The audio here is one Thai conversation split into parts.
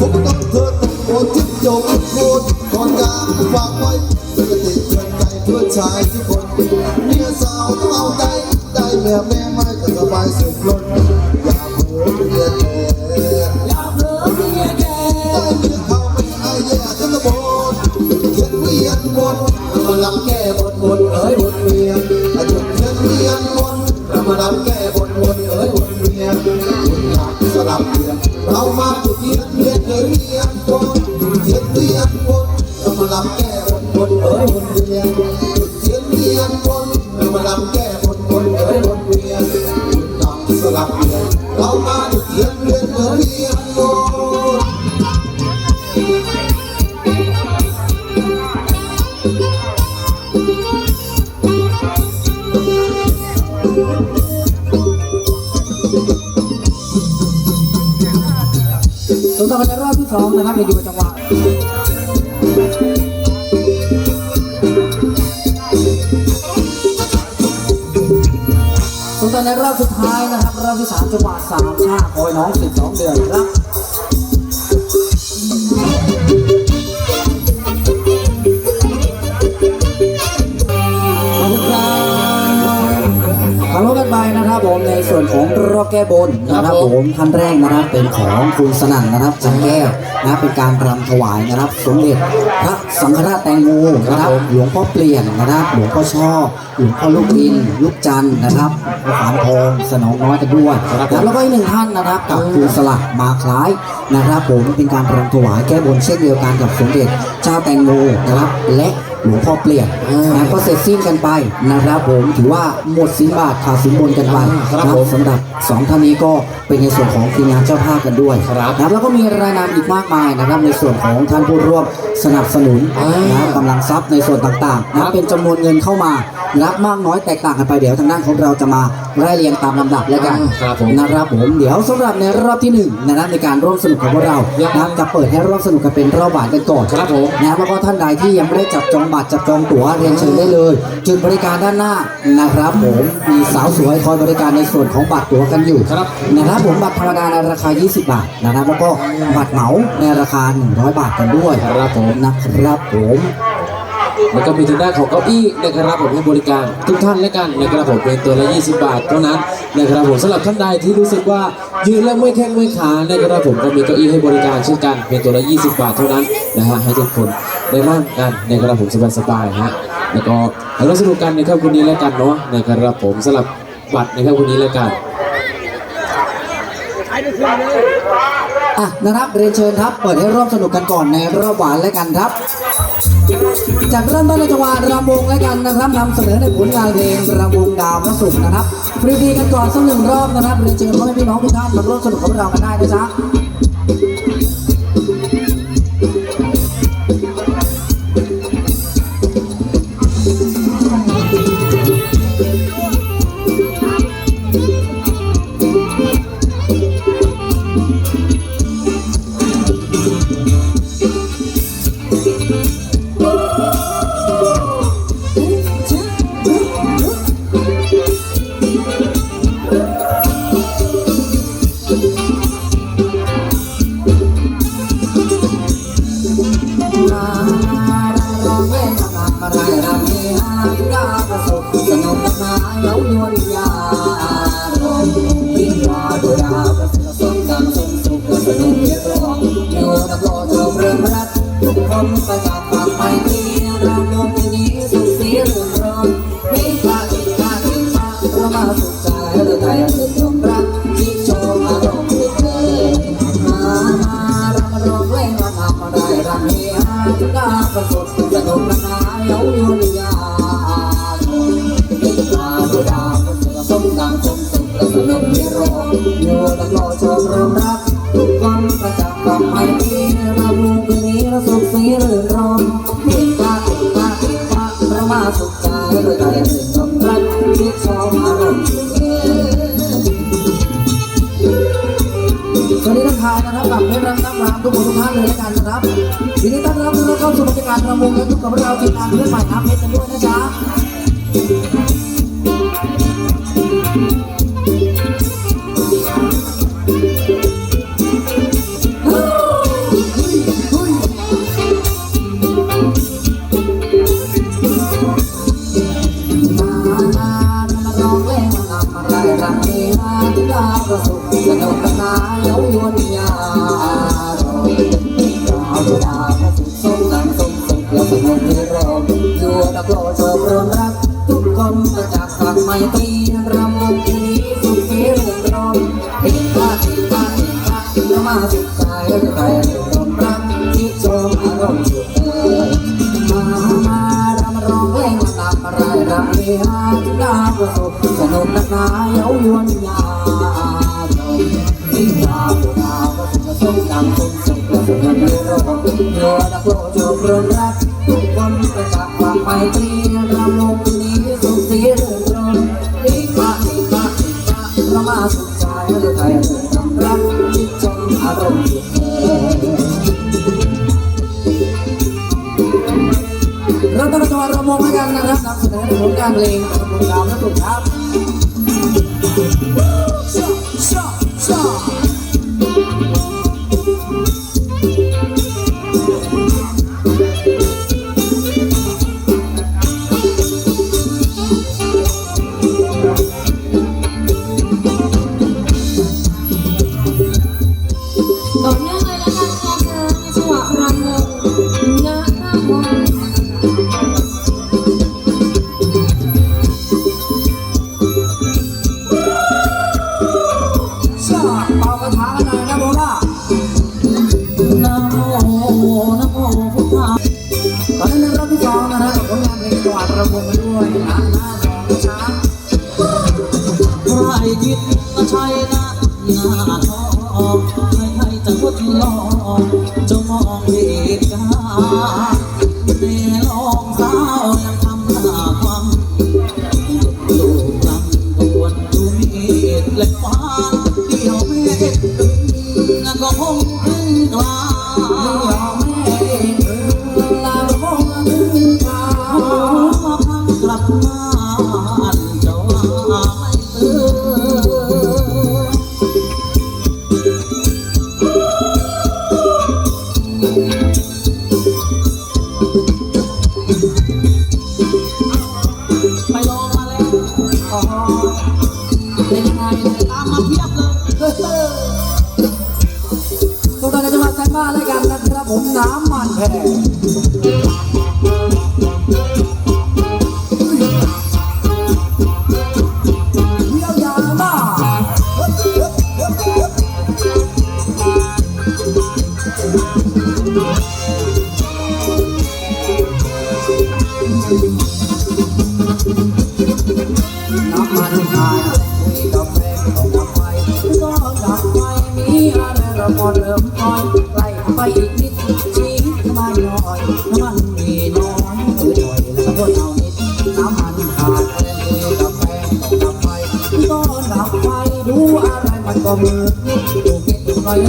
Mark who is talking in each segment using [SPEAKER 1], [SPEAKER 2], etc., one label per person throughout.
[SPEAKER 1] ผมต้องเธอต้องโอนทิ้งโยกโคนก่อนการฝากไว้เตือนติเตือนใจเพื่อชายทุกคนเมียสาวต้องเอาใจได้เมียแม่ไม่ก็สบายสุดล้นอย่าเผลอเมียแก่
[SPEAKER 2] อย่าเผลอเมียแก
[SPEAKER 1] ได้เมียเขาไม่อายแย่ทั้งตะบนเขียนเวียนวนมาลำแก้บนบนเอ๋ยบนเวียอายุเขียนเวียนวนมาลำแก้บนบนเอ๋ยบนเวียคุณอยาก สลับเวียนเรามาจุดเทียนเวียนเอ๋ยเวียนวนเทียนเวียนวนเรามาลำแก้บนบนเอ๋ยบนเวียนจุดเทียนเวียนวนเรามาลำแก้บนบนเอ๋ยบนเวียนคุณอยากสลับเวียนเรามาจุดเทียนเวียนเอ๋ยเวียนวน
[SPEAKER 2] ส่วต่อไปในรอบที่สองนะครับไปดูจังหวะส่วต่อในรอบสุดท้ายนะครับรอบที่สามจังหวะสามชาโอยน้องสิบสองเดือนครับ ผมในส่วนของรอบแก้บนนะครับผมท่านแรกนะครับเป็นของคุณสนั่นนะครับจันแก้วนะเป็นการรำถวายนะครับสมเด็จพระสังฆราชแตงโมนะครับหลวงพ่อเปลี่ยนนะครับหลวงพ่อชอบหลวงพ่อลูกดินลูกจันทร์นะครับพระขานทองสนองน้อยกันด้วยนะครับแล้วก็อีกหนึ่งท่านนะครับกับคุณสลักมาคล้ายนะครับผมเป็นการรำถวายแก้บนเช่นเดียวกันกับสมเด็จเจ้าแตงโมนะครับและ หลวงพ่อเปลี่ยนนะก็เสร็จสิ้นกันไปนะครับผมถือว่าหมดสินบาทขาดสินบนกันไปนะสำหรับสองท่านนี้ก็เป็นในส่วนของทีมงานเจ้าภาพกันด้วยนะครับแล้วก็มีรายนามอีกมากมายนะครับในส่วนของท่านผู้ร่วมสนับสนุนนะครับกำลังทรัพย์ในส่วนต่างๆนะเป็นจำนวนเงินเข้ามานะครับมากน้อยแตกต่างกันไปเดี๋ยวทางด้านของเราจะมาไล่เรียงตามลำดับแล้วกัน
[SPEAKER 3] ครับผม
[SPEAKER 2] นะครับผมเดี๋ยวสำหรับในรอบที่หนึ่งนะครับในการร่วมสนุกของพวกเรานะครับจะเปิดให้ร่วมสนุกกันเป็นรอบหวานกันก่อน
[SPEAKER 3] ครับผม
[SPEAKER 2] นะครับแล้วก็ท่านใดที่ยังไม่ได้จับจองบัตรจับจองตั๋วเรียนเชิญได้เลย จุดบริการด้านหน้านะครับ ผมมีสาวสวยคอยบริการในส่วนของบัตรตั๋วกันอยู่
[SPEAKER 3] ครับ
[SPEAKER 2] นะครับผมบัตรธรรมดาในราคา 20 บาทนะครับแล้วก็บัตรเหมาในราคา 100 บาทกันด้วย
[SPEAKER 3] ครับผม
[SPEAKER 2] นะครับผม
[SPEAKER 3] แล้วก็มีทางด้านของเก้าอี้นะครับผมให้บริการทุกท่านแล้วกันนะครับผมเป็นตัวละ 20 บาทเท่านั้นนะครับผมสำหรับท่านใดที่รู้สึกว่ายืนแล้วไม่อยแข้งไม่อยขานะครับผมก็มีเก้าอี้ให้บริการเช่นกันเป็นตัวละ 20 บาทเท่านั้นนะฮะให้ทุกคน ได้นั่งกันนะครับผมสบายๆฮะแล้วก็ให้เราสนุกกันในค่ำคืนนี้แล้วกันเนาะนะครับผมสำหรับบัตรในค่ำคืนนี้แล้วกัน
[SPEAKER 2] อะนะครับเรียนเชิญครับ เปิดให้ร่วมสนุกกันก่อนในรอบหวานแล้วกันครับจากเริ่มต้นในจังหวะรำวงแล้วกันนะครับนำเสนอในผลงานเพลงรำวงดาวพระศุกร์นะครับฟรีๆกันก่อนสักหนึ่งรอบนะครับเรียนเชิญพ่อแม่พี่น้องทุกท่านมาร่วมสนุกกับเรากันได้นะจ๊ะ ต้อนรับทุกท่านเข้าสู่บรรยากาศรำวงและทุกกับเราทีมงานเพื่อนใหม่น้ำเพชรกันด้วยนะจ๊ะ มาสุดใจใครรมรักที่ชมอารมณ์สุดมามารามร้องเพลงมาตามอะไรรำเรียนดาวประสบสนุกนักหนาเย้ายวนยาดมที่ดาวดาวก็สุขสมดังสมสุขและสุขเงินโลกเรือดักโลกโจมรนรักทุกคนไปจากความไปตรีรำลงนี้สุขสีเรื่องรมดีกว่าดีกว่าดีกว่าเรามาสุขใจใครรมรักที่ชม อารมณ์ดเอ่ยเราต้องมาระมงให้กันนะครับนำเสนอในผลการเพลงกับผลการและถูกครับ ด้วยนะหน้าสองช้า
[SPEAKER 4] ใครคิดว่าใช่นะ มา
[SPEAKER 2] ใส่บ้านแล้วกันนะครับผมน้ำมันแพง ก็มือถูกนิดหน่อย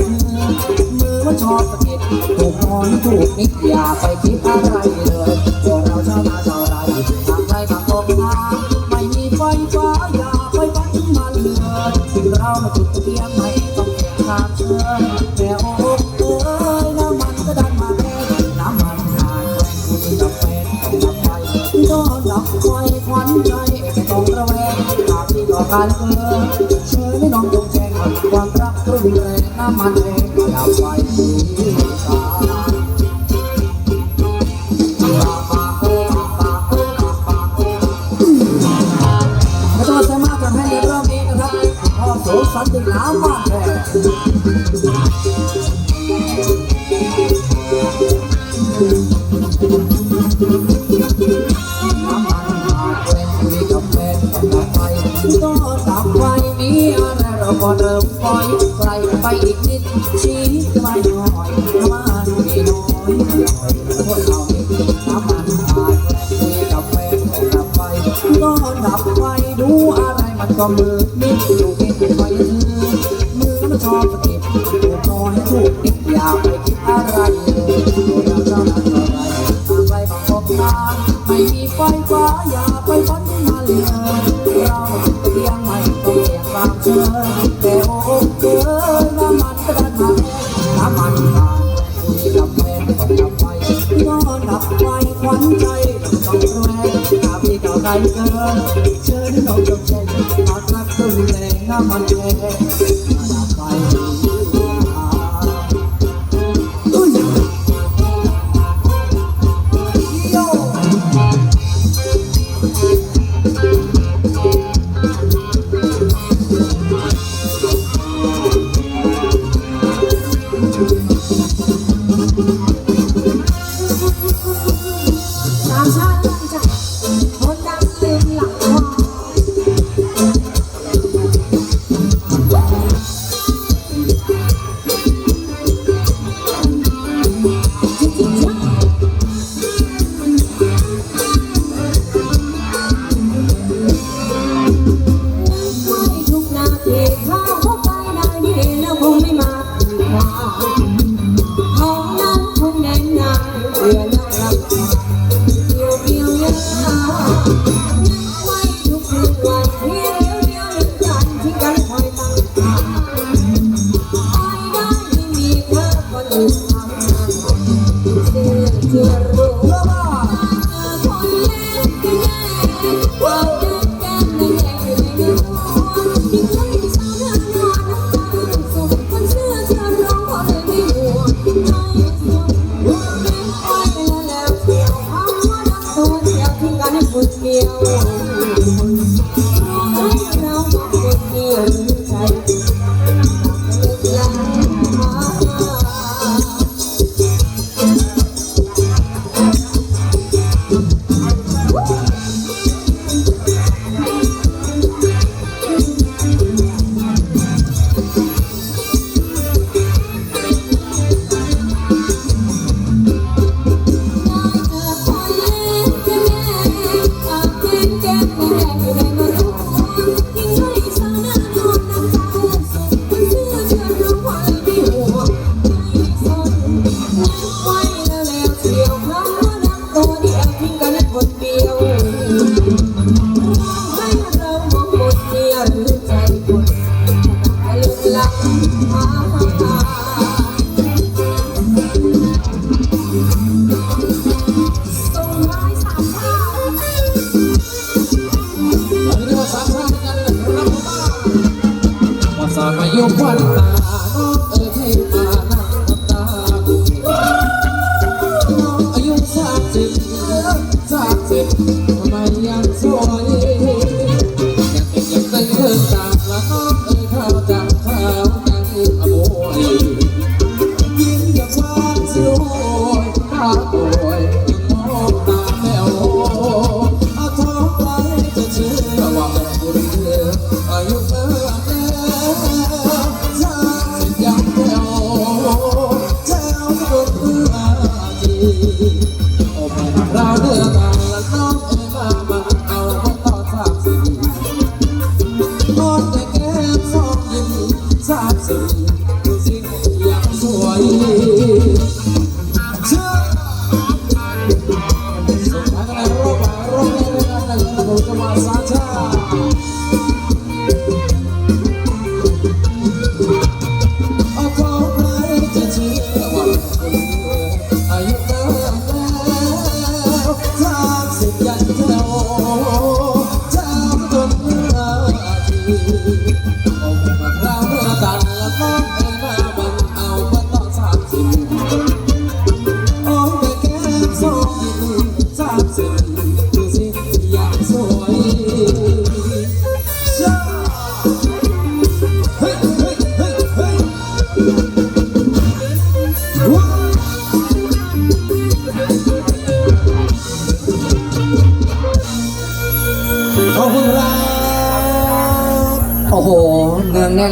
[SPEAKER 2] มือมันชอบสะเกิดถูกนอนถูกนิดอย่าไปคิดอะไรเลยพวกเราชาวนาชาวไร่ทางใครทางตกงานไม่มีไฟฟ้าอย่าไปปันมันเลยเรามาจุดเทียนไม่ต้องเก็บข้าเชิญแต่โอ้เอ้ยน้ำมันก็ดันมาแค่น้ำมันหายแรงคุยกับแฟนต้องดับไฟก็ดับไฟควันใจไม่ต้องระแวงหากที่ต่อการเกิน มาให้ในรอบนี้นะครับพ่อโสสันติน้ำบ้านแท้น้ำมันหาแฟนคุยกับแฟนกับไฟก็ดับไฟมีอะไรเราก็เริ่มปล่อยไกลไปอีกนิดชี้ไม่หน่อยน้ำมันมีน้อยพวกเราน้ำมันหาแฟนคุยกับแฟนกับไฟก็ดับไฟดูอะไร มันก็มือมิดอยู่เก็บไฟเธอมือมันชอบติดถูกนอนให้ถูกติดอย่าไปคิดอะไรตัวเราเท่านั้นอะไรทางไรบางบอกทาไม่มีไฟฟ้าอย่าไปฝันมาเลยเราเตียงไม่ต้องเสียความเชิญแต่อ ก็ดับไฟควันใจต้องแรงหาพี่เก่าใจเกินเชิญให้น้องจบเช่นหากรักตึงแรงน้ำมันแรงมาดับไฟ
[SPEAKER 1] คงไม่
[SPEAKER 2] มาถึงทาง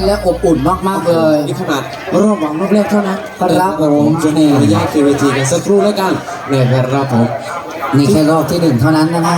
[SPEAKER 2] แน่นและอบอุ่นมากๆเลย
[SPEAKER 3] นี่ขนาดรอบหวังรอบแรกเท่านั้น
[SPEAKER 2] ครับ
[SPEAKER 3] ผมจะขออนุญาตเคลียร์เวทีกันสักครู่แล้วกันนะครับผม
[SPEAKER 2] นี่แค่รอบที่หนึ่งเท่านั้นนะฮะ